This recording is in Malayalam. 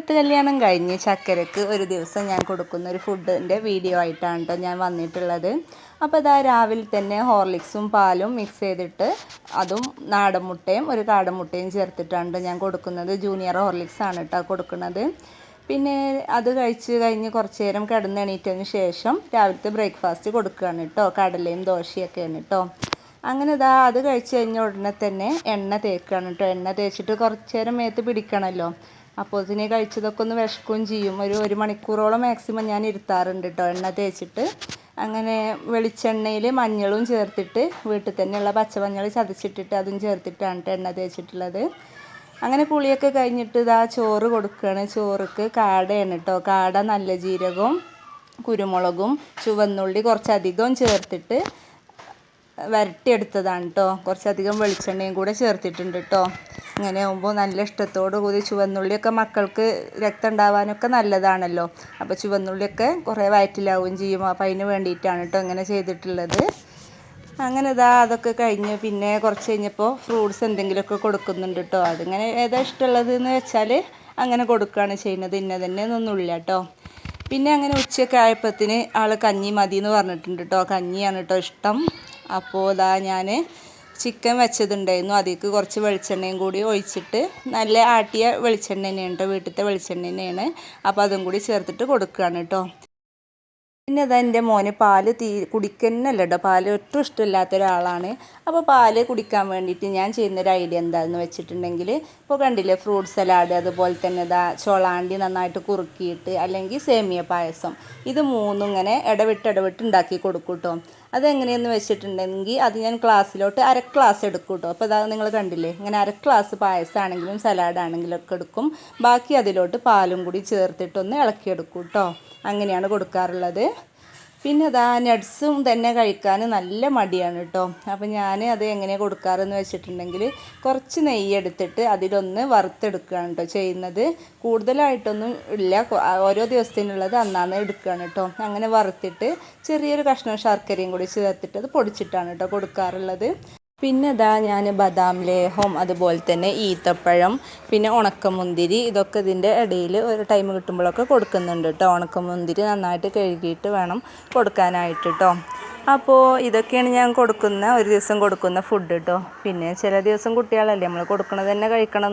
എഴുത്ത് കല്യാണം കഴിഞ്ഞ് ചക്കരക്ക് ഒരു ദിവസം ഞാൻ കൊടുക്കുന്ന ഒരു ഫുഡിന്റെ വീഡിയോ ആയിട്ടാണ് കേട്ടോ ഞാൻ വന്നിട്ടുള്ളത്. അപ്പോൾ ഇതാ രാവിലെ തന്നെ ഹോർലിക്സും പാലും മിക്സ് ചെയ്തിട്ട് അതും നാടൻ മുട്ടയും ഒരു കാടൻ മുട്ടയും ചേർത്തിട്ടാണ് ട്ടോ ഞാൻ കൊടുക്കുന്നത്. ജൂനിയർ ഹോർലിക്സ് ആണ് കേട്ടോ കൊടുക്കുന്നത്. പിന്നെ അത് കഴിച്ച് കഴിഞ്ഞ് കുറച്ച് നേരം കിടന്നെണീറ്റതിന് ശേഷം രാവിലത്തെ ബ്രേക്ക്ഫാസ്റ്റ് കൊടുക്കുകയാണ് കേട്ടോ കടലയും ദോശയൊക്കെയാണ് കേട്ടോ അങ്ങനെ ഇതാ അത് കഴിച്ച് കഴിഞ്ഞ ഉടനെ തന്നെ എണ്ണ തേക്കുകയാണ് കേട്ടോ എണ്ണ തേച്ചിട്ട് കുറച്ച് നേരം മേത്ത് പിടിക്കണമല്ലോ അപ്പോൾ ഇതിനെ കഴിച്ചതൊക്കെ ഒന്ന് വിഷക്കുകയും ചെയ്യും. ഒരു ഒരു മണിക്കൂറോളം മാക്സിമം ഞാൻ ഇരുത്താറുണ്ട് കേട്ടോ എണ്ണ തേച്ചിട്ട്. അങ്ങനെ വെളിച്ചെണ്ണയിൽ മഞ്ഞളും ചേർത്തിട്ട് വീട്ടിൽ തന്നെയുള്ള പച്ചമഞ്ഞൾ ചതച്ചിട്ടിട്ട് അതും ചേർത്തിട്ടാണ് കേട്ടോ എണ്ണ തേച്ചിട്ടുള്ളത്. അങ്ങനെ പുളിയൊക്കെ കഴിഞ്ഞിട്ട് ഇതാ ചോറ് കൊടുക്കുകയാണ് ചോറുക്ക് കാടയാണ് കേട്ടോ കാട നല്ല ജീരകവും കുരുമുളകും ചുവന്നുള്ളി കുറച്ചധികം ചേർത്തിട്ട് വരട്ടിയെടുത്തതാണ് കേട്ടോ കുറച്ചധികം വെളിച്ചെണ്ണയും കൂടെ ചേർത്തിട്ടുണ്ട് കേട്ടോ ഇങ്ങനെ ആകുമ്പോൾ നല്ല ഇഷ്ടത്തോടു കൂടി ചുവന്നുള്ളിയൊക്കെ മക്കൾക്ക് രക്തം ഉണ്ടാവാനൊക്കെ നല്ലതാണല്ലോ. അപ്പോൾ ചുവന്നുള്ളിയൊക്കെ കുറേ വയറ്റിലാവുകയും ചെയ്യും. അപ്പോൾ അതിന് വേണ്ടിയിട്ടാണ് കേട്ടോ ഇങ്ങനെ ചെയ്തിട്ടുള്ളത്. അങ്ങനെ ഇതാ അതൊക്കെ കഴിഞ്ഞ് പിന്നെ കുറച്ച് കഴിഞ്ഞപ്പോൾ ഫ്രൂട്ട്സ് എന്തെങ്കിലുമൊക്കെ കൊടുക്കുന്നുണ്ട് കേട്ടോ അതിങ്ങനെ ഏതാ ഇഷ്ടമുള്ളത് എന്ന് വെച്ചാൽ അങ്ങനെ കൊടുക്കുകയാണ് ചെയ്യുന്നത്. ഇന്ന തന്നെ ഒന്നുമില്ല കേട്ടോ പിന്നെ അങ്ങനെ ഉച്ചയൊക്കെ ആയപ്പത്തിന് ആൾ കഞ്ഞി മതി എന്ന് പറഞ്ഞിട്ടുണ്ട് കേട്ടോ കഞ്ഞിയാണ് കേട്ടോ ഇഷ്ടം. അപ്പോൾ ഇതാ ഞാൻ ചിക്കൻ വെച്ചതുണ്ടായിരുന്നു. അതിലേക്ക് കുറച്ച് വെളിച്ചെണ്ണയും കൂടി ഒഴിച്ചിട്ട് നല്ല ആട്ടിയ വെളിച്ചെണ്ണ തന്നെയാണ് കേട്ടോ വീട്ടിലത്തെ വെളിച്ചെണ്ണ തന്നെയാണ്. അപ്പോൾ അതും കൂടി ചേർത്തിട്ട് കൊടുക്കുകയാണ് കേട്ടോ പിന്നെ അതാ എന്റെ മോന് പാൽ തീ കുടിക്കുന്നല്ല കേട്ടോ പാൽ ഒട്ടും ഇഷ്ടമില്ലാത്ത ഒരാളാണ്. അപ്പോൾ പാൽ കുടിക്കാൻ വേണ്ടിയിട്ട് ഞാൻ ചെയ്യുന്നൊരു ഐഡിയ എന്താണെന്ന് വെച്ചിട്ടുണ്ടെങ്കിൽ ഇപ്പോൾ കണ്ടില്ലേ ഫ്രൂട്ട് സലാഡ് അതുപോലെ തന്നെ ഇതാ ചോളാണ്ടി നന്നായിട്ട് കുറുക്കിയിട്ട് അല്ലെങ്കിൽ സേമിയ പായസം ഇത് മൂന്നും ഇങ്ങനെ ഇടവിട്ട് ഇടവിട്ട് ഉണ്ടാക്കി കൊടുക്കും കേട്ടോ അതെങ്ങനെയെന്ന് വെച്ചിട്ടുണ്ടെങ്കിൽ അത് ഞാൻ ക്ലാസ്സിലോട്ട് അര ക്ലാസ് എടുക്കും കേട്ടോ അപ്പോൾ അതാ നിങ്ങൾ കണ്ടില്ലേ ഇങ്ങനെ അര ക്ലാസ് പായസമാണെങ്കിലും സലാഡാണെങ്കിലും ഒക്കെ എടുക്കും. ബാക്കി അതിലോട്ട് പാലും കൂടി ചേർത്തിട്ടൊന്ന് ഇളക്കിയെടുക്കും കേട്ടോ അങ്ങനെയാണ് കൊടുക്കാറുള്ളത്. പിന്നെ അതാ നട്ട്സും തന്നെ കഴിക്കാൻ നല്ല മടിയാണ് കേട്ടോ അപ്പോൾ ഞാൻ അത് എങ്ങനെ കൊടുക്കാറെന്ന് വെച്ചിട്ടുണ്ടെങ്കിൽ കുറച്ച് നെയ്യ് എടുത്തിട്ട് അതിലൊന്ന് വറുത്തെടുക്കുകയാണ് കേട്ടോ ചെയ്യുന്നത്. കൂടുതലായിട്ടൊന്നും ഇല്ല. ഓരോ ദിവസത്തിനുള്ളത് അന്നാന്ന് എടുക്കുകയാണ് കേട്ടോ അങ്ങനെ വറുത്തിട്ട് ചെറിയൊരു കഷ്ണം ശർക്കരയും കൂടി ചേർത്തിട്ട് അത് പൊടിച്ചിട്ടാണ് കേട്ടോ കൊടുക്കാറുള്ളത്. പിന്നെ ഇതാ ഞാൻ ബദാം ലേഹം അതുപോലെ തന്നെ ഈത്തപ്പഴം പിന്നെ ഉണക്കമുന്തിരി ഇതൊക്കെ ഇതിന്റെ ഇടയിൽ ഒരു ടൈം കിട്ടുമ്പോഴൊക്കെ കൊടുക്കുന്നുണ്ട് കേട്ടോ ഉണക്കമുന്തിരി നന്നായിട്ട് കഴുകിയിട്ട് വേണം കൊടുക്കാനായിട്ട് കേട്ടോ അപ്പോൾ ഇതൊക്കെയാണ് ഞാൻ കൊടുക്കുന്ന ഒരു ദിവസം കൊടുക്കുന്ന ഫുഡ് കേട്ടോ പിന്നെ ചില ദിവസം കുട്ടികളല്ലേ നമ്മൾ കൊടുക്കുന്നത് തന്നെ കഴിക്കണം